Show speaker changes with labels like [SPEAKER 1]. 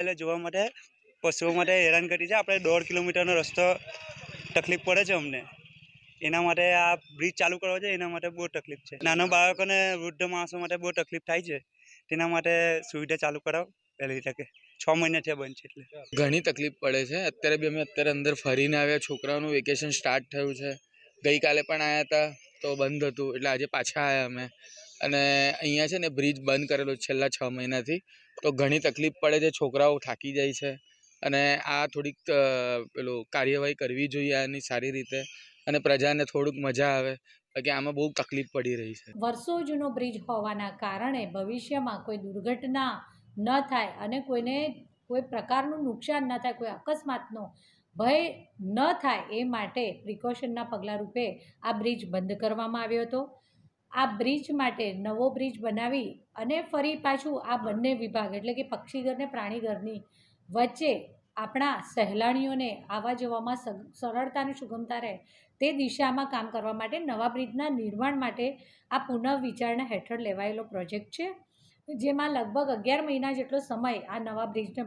[SPEAKER 1] એટલે જોવા માટે, પશુઓ માટે હેરાન કરી છે. આપણે દોઢ કિલોમીટરનો રસ્તો તકલીફ પડે છે અમને. એના માટે આ બ્રિજ ચાલુ કરવો છે, એના માટે બહુ તકલીફ છે. નાના બાળકોને વૃદ્ધ માણસો માટે બહુ તકલીફ થાય છે. તેના માટે સુવિધા ચાલુ કરાવો, પહેલી તકે. છ મહિના થયા બંધ છે એટલે.
[SPEAKER 2] ઘણી તકલીફ પડે છે. અત્યારે બી અમે અત્યારે અંદર ફરીને આવ્યા. છોકરાઓનું વેકેશન સ્ટાર્ટ થયું છે. ગઈકાલે પણ આવ્યા હતા, તો બંધ હતું. એટલે આજે પાછા આવ્યા અમે. અને અહીંયા છે ને બ્રિજ બંધ કરેલો છેલ્લા છ મહિનાથી. તો ઘણી તકલીફ પડે છે, છોકરાઓ થાકી જાય છે. અને આ થોડીક પેલું કાર્યવાહી કરવી જોઈએ આની સારી રીતે. અને પ્રજાને થોડુંક મજા આવે, બાકી આમાં બહુ તકલીફ પડી રહી છે.
[SPEAKER 3] વર્ષો જૂનો બ્રિજ હોવાના કારણે ભવિષ્યમાં કોઈ દુર્ઘટના ન થાય અને કોઈને કોઈ પ્રકારનું નુકસાન ન થાય, કોઈ અકસ્માતનો ભય ન થાય એ માટે પ્રિકોશનના પગલાં રૂપે આ બ્રિજ બંધ કરવામાં આવ્યો હતો. આ બ્રિજ માટે નવો બ્રિજ બનાવી અને ફરી પાછું આ બંને વિભાગ, એટલે કે પક્ષીઘર ને પ્રાણીઘરની વચ્ચે આપણા સહેલાણીઓને આવવા જવામાં સ- સરળતા અને સુગમતા રહે તે દિશામાં કામ કરવા માટે નવા બ્રિજના નિર્માણ માટે આ પુનઃ વિચારણા હેઠળ લેવાયેલો પ્રોજેક્ટ છે, જેમાં લગભગ અગિયાર મહિના જેટલો સમય આ નવા બ્રિજને